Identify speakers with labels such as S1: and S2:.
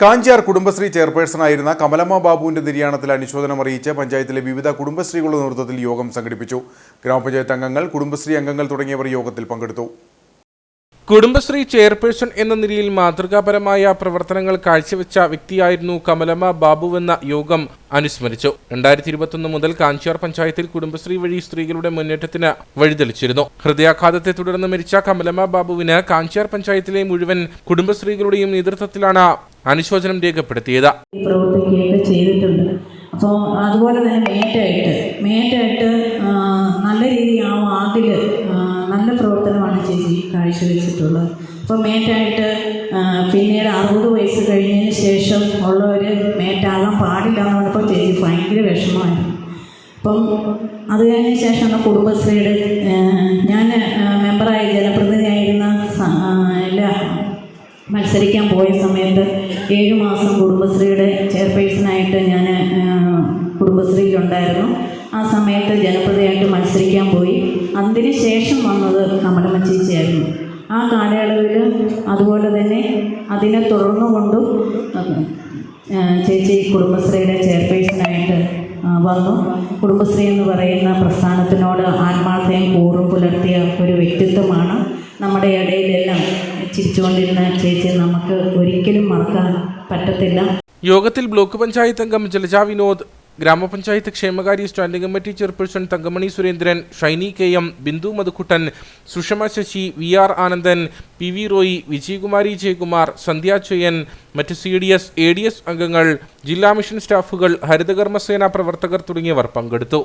S1: Kanjar Kudumbashree chairperson ആയിരുന്ന കമലമ്മ ബാബുവിന്റെ നിര്യാണത്തിൽ അനുശോചനം അറിയിച്ച് പഞ്ചായത്തിലെ വിവിധ കുടുംബശ്രീകളുടെ നേതൃത്വത്തിൽ യോഗം സംഘടിപ്പിച്ചു. ഗ്രാമപഞ്ചായത്ത് അംഗങ്ങൾ കുടുംബശ്രീ അംഗങ്ങൾ തുടങ്ങിയവർ യോഗത്തിൽ പങ്കെടുത്തു.
S2: കുടുംബശ്രീ ചെയർപേഴ്സൺ എന്ന നിലയിൽ മാതൃകാപരമായ പ്രവർത്തനങ്ങൾ കാഴ്ചവെച്ച വ്യക്തിയായിരുന്നു കമലമ്മ ബാബുവെന്ന യോഗം അനുസ്മരിച്ചു. രണ്ടായിരത്തി ഇരുപത്തൊന്ന് മുതൽ കാഞ്ചിയാർ പഞ്ചായത്തിൽ കുടുംബശ്രീ വഴി സ്ത്രീകളുടെ മുന്നേറ്റത്തിന് വഴിതെളിച്ചിരുന്നു. ഹൃദയാഘാതത്തെ തുടർന്ന് മരിച്ച കമലമ്മ ബാബുവിന് കാഞ്ചിയാർ പഞ്ചായത്തിലെ മുഴുവൻ കുടുംബശ്രീകളുടെയും നേതൃത്വത്തിലാണ് അനുശോചനം രേഖപ്പെടുത്തിയത്.
S3: പ്രവർത്തിക്കുകയൊക്കെ ചെയ്തിട്ടുണ്ട്. അപ്പോൾ അതുപോലെ തന്നെ മേറ്റായിട്ട് മേറ്റായിട്ട് നല്ല രീതിയിൽ ആ വാർഡിൽ നല്ല പ്രവർത്തനമാണ് ചേച്ചി കാഴ്ചവെച്ചിട്ടുള്ളത്. അപ്പോൾ മേറ്റായിട്ട് പിന്നീട് അറുപത് വയസ്സ് കഴിഞ്ഞതിന് ശേഷം ഉള്ളവർ മേറ്റാകാൻ പാടില്ല എന്ന് പറഞ്ഞപ്പോൾ ചേച്ചി ഭയങ്കര വിഷമമായിരുന്നു. അപ്പം അത് കഴിഞ്ഞ ശേഷമാണ് കുടുംബശ്രീയുടെ ഞാൻ മെമ്പറായി ജനപ്രതിനിധിയായിരുന്ന എല്ലാ മത്സരിക്കാൻ പോയ സമയത്ത് ഏഴ് മാസം കുടുംബശ്രീയുടെ ചെയർപേഴ്സണായിട്ട് ഞാൻ കുടുംബശ്രീയിലുണ്ടായിരുന്നു. ആ സമയത്ത് ജനപ്രതിയായിട്ട് മത്സരിക്കാൻ പോയി. അതിന് ശേഷം വന്നത് കമലമ്മ ചേച്ചിയായിരുന്നു. ആ കാലയളവിൽ അതുപോലെ തന്നെ അതിനെ തുടർന്നുകൊണ്ടും ചേച്ചി കുടുംബശ്രീയുടെ ചെയർപേഴ്സണായിട്ട് വന്നു. കുടുംബശ്രീ എന്ന് പറയുന്ന പ്രസ്ഥാനത്തിനോട് ആത്മാർത്ഥയും കൂറും പുലർത്തിയ ഒരു വ്യക്തിത്വമാണ് നമ്മുടെ ഇടയിലെല്ലാം ചിരിച്ചുകൊണ്ടിരുന്ന ചേച്ചി നമുക്ക് ഒരിക്കലും മറക്കാൻ പറ്റത്തില്ല.
S2: യോഗത്തിൽ ബ്ലോക്ക് പഞ്ചായത്ത് അംഗം ജലജ വിനോദ് ഗ്രാമപഞ്ചായത്ത് ക്ഷേമകാര്യ standing committee chairperson Thankamani Surendran Shiny K M Bindu Madhukuttan Sushama Sasi V R Anandan P V Roy Vijayakumari Jayakumar Sandhya Choyyan മറ്റ് C D S A D S അംഗങ്ങൾ ജില്ലാ മിഷൻ സ്റ്റാഫുകൾ ഹരിതകർമ്മസേന പ്രവർത്തകർ തുടങ്ങിയവർ പങ്കെടുത്തു.